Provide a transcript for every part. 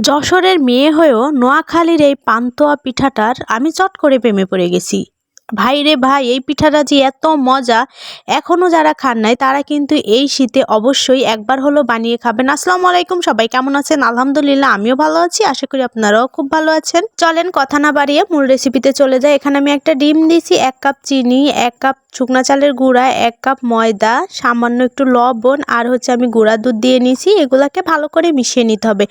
যশোরের মেয়ে হয়েও নোয়াখালীর এই পান্তুয়া পিঠাটার আমি চট করে প্রেমে পড়ে গেছি। ভাই রে ভাই, এই পিঠাটা যে এত মজা এখনও যারা খান নাই, তারা কিন্তু এই শীতে অবশ্যই একবার হলো বানিয়ে খাবেন। আসসালামু আলাইকুম, সবাই কেমন আছেন? আলহামদুলিল্লাহ, আমিও ভালো আছি, আশা করি আপনারাও খুব ভালো আছেন। চলেন কথা না বাড়িয়ে মূল রেসিপিতে চলে যাই। এখানে আমি একটা ডিম দিয়েছি এক কাপ চিনি, এক কাপ শুকনা চালের গুঁড়া, এক কাপ ময়দা, সামান্য একটু লবণ, আর হচ্ছে আমি গুঁড়া দুধ দিয়ে নিয়েছি এগুলাকে ভালো করে মিশিয়ে নিতে হবে।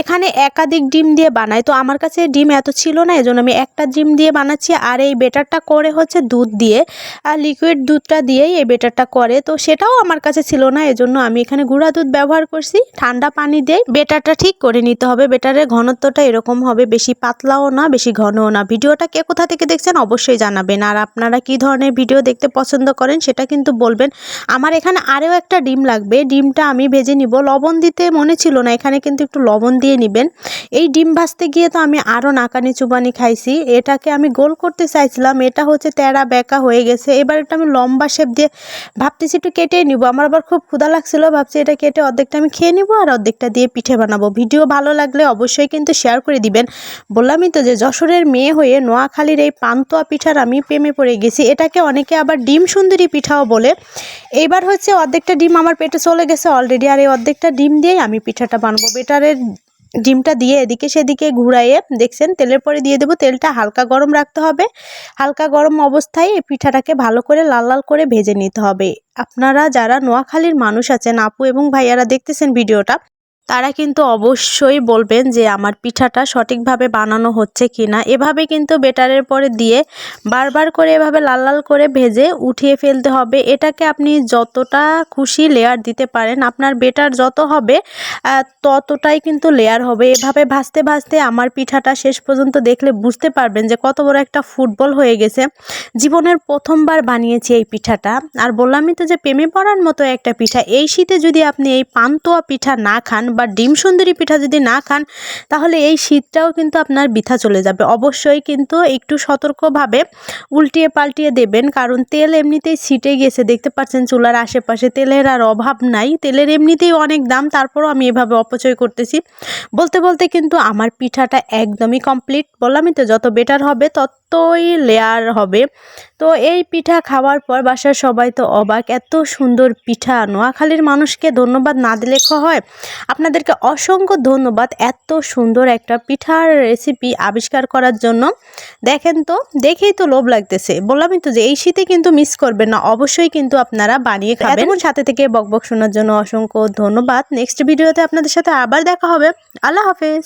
এখানে একাধিক ডিম দিয়ে বানাই, তো আমার কাছে ডিম এত ছিল না, এজন্য আমি একটা ডিম দিয়ে বানাচ্ছি, আর এই বেটারটা করে হচ্ছে দুধ দিয়ে আর লিকুইড দুধটা দিয়েই এই বেটারটা করে। তো সেটাও আমার কাছে ছিল না, এজন্য আমি এখানে গুঁড়া দুধ ব্যবহার করছি। ঠান্ডা পানি দিয়ে বেটারটা ঠিক করে নিতে হবে। বেটারের ঘনত্বটা এরকম হবে, বেশি পাতলাও না, বেশি ঘনও না। ভিডিওটা কে কোথা থেকে দেখছেন অবশ্যই জানাবেন। আর আপনারা কি ধরনের ভিডিও দেখতে পছন্দ করেন সেটা কিন্তু বলবেন। আমার এখানে আরও একটা ডিম লাগবে। ডিমটা আমি ভেজে নিব। লবণ দিতে মনে ছিল না, এখানে কিন্তু একটু লবণ দিয়ে নেবেন। এই ডিম ভাজতে গিয়ে তো আমি আরও নাকানি চুবানি খাইছি। এটাকে আমি গোল করতে চাইছিলাম। এটা হচ্ছে তেরা বেঁকা হয়ে গেছে। এবার এটা আমি লম্বা শেপ দিয়ে ভাবতেছি একটু কেটে নিব। আমার আবার খুব ক্ষুধা লাগছিল, ভাবছি এটা কেটে অর্ধেকটা আমি খেয়ে নিব আর অর্ধেকটা দিয়ে পিঠে বানাবো। ভিডিও ভালো লাগলে অবশ্যই কিন্তু শেয়ার করে দিবেন। বললামই তো যে যশোরের মেয়ে হয়ে নোয়াখালীর এই পান্তুয়া পিঠার আমি প্রেমে পড়ে গেছি। এটাকে অনেকে আবার ডিম সুন্দরী পিঠাও বলে। এইবার হচ্ছে অর্ধেকটা ডিম আমার পেটে চলে গেছে অলরেডি আর এই অর্ধেকটা ডিম দিয়েই আমি পিঠাটা বানাবো। বেটারের ডিমটা দিয়ে এদিকে সেদিকে ঘুরাইয়ে দেখছেন, তেলের পরে দিয়ে দেবো তেলটা হালকা গরম রাখতে হবে। হালকা গরম অবস্থায় এই পিঠাটাকে ভালো করে লাল লাল করে ভেজে নিতে হবে। আপনারা যারা নোয়াখালীর মানুষ আছেন, আপু এবং ভাইয়ারা দেখতেছেন ভিডিওটা তারা কিন্তু অবশ্যই বলবেন যে আমার পিঠাটা সঠিকভাবে বানানো হচ্ছে কি না এভাবে কিন্তু বেটারের পরে দিয়ে বারবার করে এভাবে লাল লাল করে ভেজে উঠিয়ে ফেলতে হবে। এটাকে আপনি যতটা খুশি লেয়ার দিতে পারেন। আপনার বেটার যত হবে ততটাই কিন্তু লেয়ার হবে। এভাবে ভাজতে ভাজতে আমার পিঠাটা শেষ পর্যন্ত দেখলে বুঝতে পারবেন যে কত বড় একটা ফুটবল হয়ে গেছে। জীবনের প্রথমবার বানিয়েছি এই পিঠাটা। আর বললামই তো যে প্রেমে পড়ার মতো একটা পিঠা। এই শীতে যদি আপনি এই পান্তুয়া পিঠা না খান বা ডিম সুন্দরী পিঠা যদি না খান, তাহলে এই শীতটাও কিন্তু আপনার বৃথা চলে যাবে। অবশ্যই কিন্তু একটু সতর্কভাবে উল্টিয়ে পাল্টিয়ে দেবেন, কারণ তেল এমনিতেই ছিটে গেছে। দেখতে পাচ্ছেন চুলার আশেপাশে তেলের আর অভাব নাই। তেলের এমনিতেই অনেক দাম, তারপরও আমি এভাবে অপচয় করতেছি। বলতে বলতে কিন্তু আমার পিঠাটা একদমই কমপ্লিট। বললামই তো, যত বেটার হবে তত ততই লেয়ার হবে। তো এই পিঠা খাওয়ার পর বাসার সবাই তো অবাক, এত সুন্দর পিঠা। নোয়াখালীর মানুষকে ধন্যবাদ না দিলে হয়? আপনাদেরকে অসংখ্য ধন্যবাদ এত সুন্দর একটা পিঠার রেসিপি আবিষ্কার করার জন্য। দেখেন তো, দেখেই তো লোভ লাগতেছে। বললামই তো যে এই শীতে কিন্তু মিস করবেন না, অবশ্যই কিন্তু আপনারা বানিয়ে খাবেন। সাথে থেকে বকবক শোনার জন্য অসংখ্য ধন্যবাদ। নেক্সট ভিডিওতে আপনাদের সাথে আবার দেখা হবে। আল্লাহ হাফেজ।